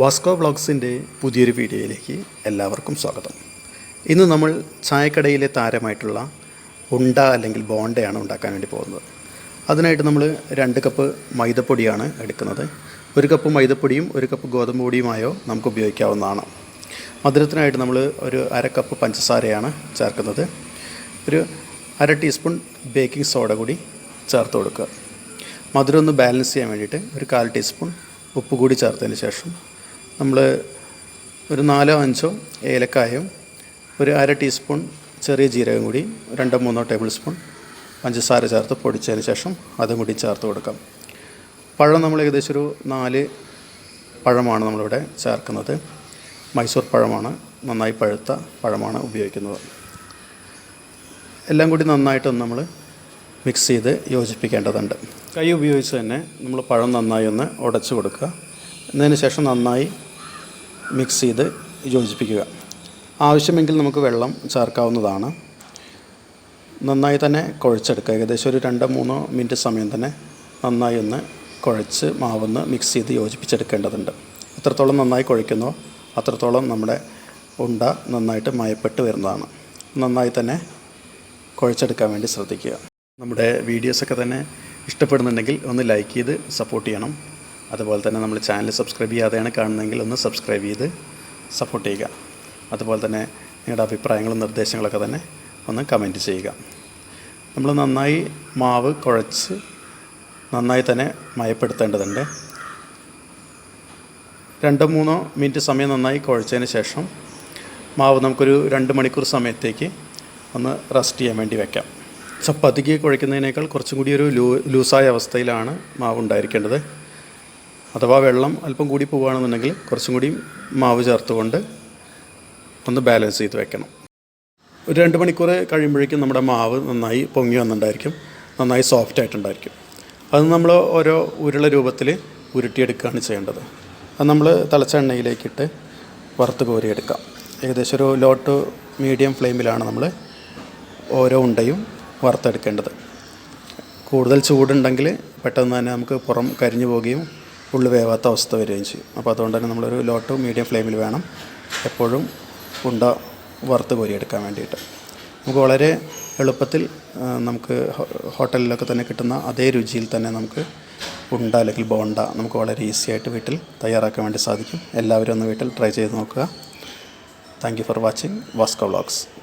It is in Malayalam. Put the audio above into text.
വാസ്കോ വ്ളോഗ്സിന്റെ പുതിയൊരു വീഡിയോയിലേക്ക് എല്ലാവർക്കും സ്വാഗതം. ഇന്ന് നമ്മൾ ചായക്കടയിലെ താരമായിട്ടുള്ള ഉണ്ട അല്ലെങ്കിൽ ബോണ്ടയാണ് ഉണ്ടാക്കാൻ വേണ്ടി പോകുന്നത്. അതിനായിട്ട് നമ്മൾ രണ്ട് കപ്പ് മൈദപ്പൊടിയാണ് എടുക്കുന്നത്. ഒരു കപ്പ് മൈദപ്പൊടിയും ഒരു കപ്പ് ഗോതമ്പ് പൊടിയുമായോ നമുക്ക് ഉപയോഗിക്കാവുന്നതാണ്. മധുരത്തിനായിട്ട് നമ്മൾ ഒരു അര കപ്പ് പഞ്ചസാരയാണ് ചേർക്കുന്നത്. ഒരു അര ടീസ്പൂൺ ബേക്കിംഗ് സോഡ കൂടി ചേർത്ത് കൊടുക്കുക. മധുരം ഒന്ന് ബാലൻസ് ചെയ്യാൻ വേണ്ടിയിട്ട് ഒരു കാൽ ടീസ്പൂൺ ഉപ്പ് കൂടി ചേർത്തതിന് ശേഷം നമ്മൾ ഒരു നാലോ അഞ്ചോ ഏലക്കായും ഒരു അര ടീസ്പൂൺ ചെറിയ ജീരകം കൂടി രണ്ടോ മൂന്നോ ടേബിൾ സ്പൂൺ പഞ്ചസാര ചേർത്ത് പൊടിച്ചതിന് ശേഷം അതും കൂടി ചേർത്ത് കൊടുക്കാം. പഴം നമ്മൾ ഏകദേശം ഒരു നാല് പഴമാണ് നമ്മളിവിടെ ചേർക്കുന്നത്. മൈസൂർ പഴമാണ് നന്നായി പഴുത്ത പഴമാണ് ഉപയോഗിക്കുന്നത്. എല്ലാം കൂടി നന്നായിട്ടൊന്ന് നമ്മൾ മിക്സ് ചെയ്ത് യോജിപ്പിക്കേണ്ടതുണ്ട്. കൈ ഉപയോഗിച്ച് തന്നെ നമ്മൾ പഴം നന്നായി ഒന്ന് ഉടച്ചു കൊടുക്കുക. എന്നതിന് ശേഷം നന്നായി മിക്സ് ചെയ്ത് യോജിപ്പിക്കുക. ആവശ്യമെങ്കിൽ നമുക്ക് വെള്ളം ചേർക്കാവുന്നതാണ്. നന്നായി തന്നെ കുഴച്ചെടുക്കുക. ഏകദേശം ഒരു രണ്ടോ മൂന്നോ മിനിറ്റ് സമയം തന്നെ നന്നായി ഒന്ന് കുഴച്ച് മാവൊന്ന് മിക്സ് ചെയ്ത് യോജിപ്പിച്ചെടുക്കേണ്ടതുണ്ട്. എത്രത്തോളം നന്നായി കുഴയ്ക്കുന്നോ അത്രത്തോളം നമ്മുടെ ഉണ്ട നന്നായിട്ട് മയപ്പെട്ട് വരുന്നതാണ്. നന്നായി തന്നെ കുഴച്ചെടുക്കാൻ വേണ്ടി ശ്രദ്ധിക്കുക. നമ്മുടെ വീഡിയോസൊക്കെ തന്നെ ഇഷ്ടപ്പെടുന്നുണ്ടെങ്കിൽ ഒന്ന് ലൈക്ക് ചെയ്ത് സപ്പോർട്ട് ചെയ്യണം. അതുപോലെ തന്നെ നമ്മൾ ചാനൽ സബ്സ്ക്രൈബ് ചെയ്യാതെയാണ് കാണുന്നതെങ്കിൽ ഒന്ന് സബ്സ്ക്രൈബ് ചെയ്ത് സപ്പോർട്ട് ചെയ്യുക. അതുപോലെ തന്നെ നിങ്ങളുടെ അഭിപ്രായങ്ങളും നിർദ്ദേശങ്ങളൊക്കെ തന്നെ ഒന്ന് കമന്റ് ചെയ്യുക. നമ്മൾ നന്നായി മാവ് കുഴച്ച് നന്നായി തന്നെ മയപ്പെടുത്തേണ്ടതുണ്ട്. രണ്ടോ മൂന്നോ മിനിറ്റ് സമയം നന്നായി കുഴച്ചതിന് ശേഷം മാവ് നമുക്കൊരു രണ്ട് മണിക്കൂർ സമയത്തേക്ക് ഒന്ന് റെസ്റ്റ് ചെയ്യാൻ വേണ്ടി വെക്കാം. ചപ്പാത്തിക്ക് കുഴയ്ക്കുന്നതിനേക്കാൾ കുറച്ചും കൂടി ഒരു ലൂ ലൂസായ അവസ്ഥയിലാണ് മാവ് ഉണ്ടായിരിക്കേണ്ടത്. അഥവാ വെള്ളം അല്പം കൂടി പോവുകയാണെന്നുണ്ടെങ്കിൽ കുറച്ചും കൂടി മാവ് ചേർത്തുകൊണ്ട് ഒന്ന് ബാലൻസ് ചെയ്ത് വെക്കണം. ഒരു രണ്ട് മണിക്കൂർ കഴിയുമ്പോഴേക്കും നമ്മുടെ മാവ് നന്നായി പൊങ്ങി വന്നിട്ടുണ്ടായിരിക്കും. നന്നായി സോഫ്റ്റ് ആയിട്ടുണ്ടായിരിക്കും. അത് നമ്മൾ ഓരോ ഉരുള രൂപത്തിൽ ഉരുട്ടിയെടുക്കുകയാണ് ചെയ്യേണ്ടത്. അത് നമ്മൾ തിളച്ച എണ്ണയിലേക്കിട്ട് വറുത്ത് കോരിയെടുക്കാം. ഏകദേശം ഒരു ലോ ടു മീഡിയം ഫ്ലെയിമിലാണ് നമ്മൾ ഓരോ ഉണ്ടയും വറുത്തെടുക്കേണ്ടത്. കൂടുതൽ ചൂടുണ്ടെങ്കിൽ പെട്ടെന്ന് തന്നെ നമുക്ക് പുറം കരിഞ്ഞു പോവുകയും ഉള്ളു വേവാത്ത അവസ്ഥ വരികയും ചെയ്യും. അപ്പോൾ അതുകൊണ്ട് തന്നെ നമ്മളൊരു ലോ ടു മീഡിയം ഫ്ലെയിമിൽ വേണം എപ്പോഴും ഉണ്ട വറുത്ത് കോരിയെടുക്കാൻ വേണ്ടിയിട്ട്. നമുക്ക് വളരെ എളുപ്പത്തിൽ നമുക്ക് ഹോട്ടലിലൊക്കെ തന്നെ കിട്ടുന്ന അതേ രുചിയിൽ തന്നെ നമുക്ക് ഉണ്ട അല്ലെങ്കിൽ ബോണ്ട നമുക്ക് വളരെ ഈസി ആയിട്ട് വീട്ടിൽ തയ്യാറാക്കാൻ വേണ്ടി സാധിക്കും. എല്ലാവരും ഒന്ന് വീട്ടിൽ ട്രൈ ചെയ്ത് നോക്കുക. Thank you for watching Vasco vlogs.